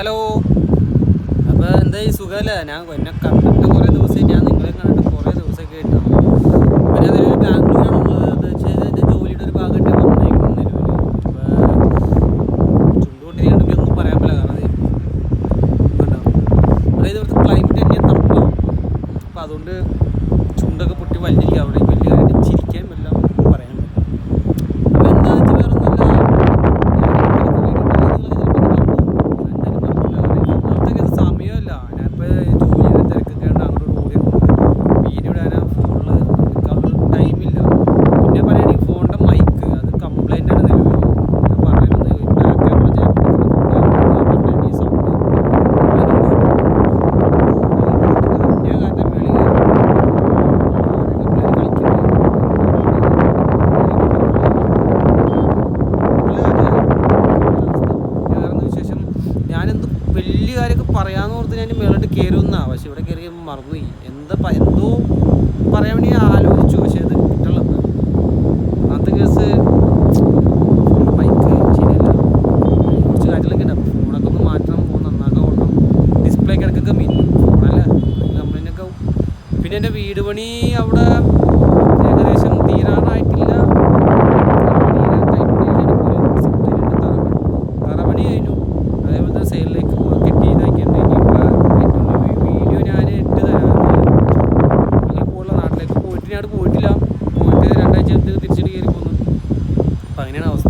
Hello. അപ്പോൾ എന്താ ഈ സുഖമല്ലേ ഞാൻ എന്നെ കണ്ടിട്ട് കുറേ ദിവസമായി. ഞാൻ നിങ്ങളെ കണ്ടിട്ട് കുറേ ദിവസമൊക്കെ ആയിട്ടാണ് പിന്നെ അതിൽ ബാംഗ്ലൂരാണ് ഉള്ളത്. എന്താ വെച്ചാൽ എന്റെ ജോലിയുടെ ഒരു ഭാഗമായിട്ട് വന്നേക്കുന്നു നിലവിൽ ഒന്നും പറയാൻ പറ്റില്ല. കാരണം അത് അതായത് ഇവിടുത്തെ ക്ലൈമറ്റ് തണുപ്പാണ് അപ്പോൾ അതുകൊണ്ട് ചുണ്ടൊക്കെ പൊട്ടി വലിഞ്ഞിരിക്കുക അവിടെ വലിയ കാര്യമായിട്ട് ചിരിക്കാൻ പറ്റില്ല. പറയാന്ന് ഓർത്ത് ഞാൻ മേളോട്ട് കയറുന്നാ പക്ഷെ ഇവിടെ കയറി മറന്നുപോയി. എന്താ എന്തോ പറയാൻ വേണ്ടി ആലോചിച്ചു. പക്ഷെ അത് കിട്ടണം അന്നത്തെ കേസ് ബൈക്ക് ശരിയല്ല. കുറച്ച് കാര്യങ്ങളൊക്കെ ഉണ്ട്. അപ്പോൾ ഫോണൊക്കെ ഒന്ന് മാറ്റണം. ഫോൺ നന്നാക്കാൻ കൊടുക്കണം ഡിസ്പ്ലേ കിടക്കൊക്കെ മിന്നും ഫോണല്ല കംപ്ലൈന്റ് പിന്നെ എന്റെ വീട് പണി അവിടെ പോയിട്ടില്ല പോയിട്ട് രണ്ടാഴ്ച തിരിച്ചിട്ട് കയറി പോകുന്നു അപ്പം അങ്ങനെയാണ് അവസ്ഥ.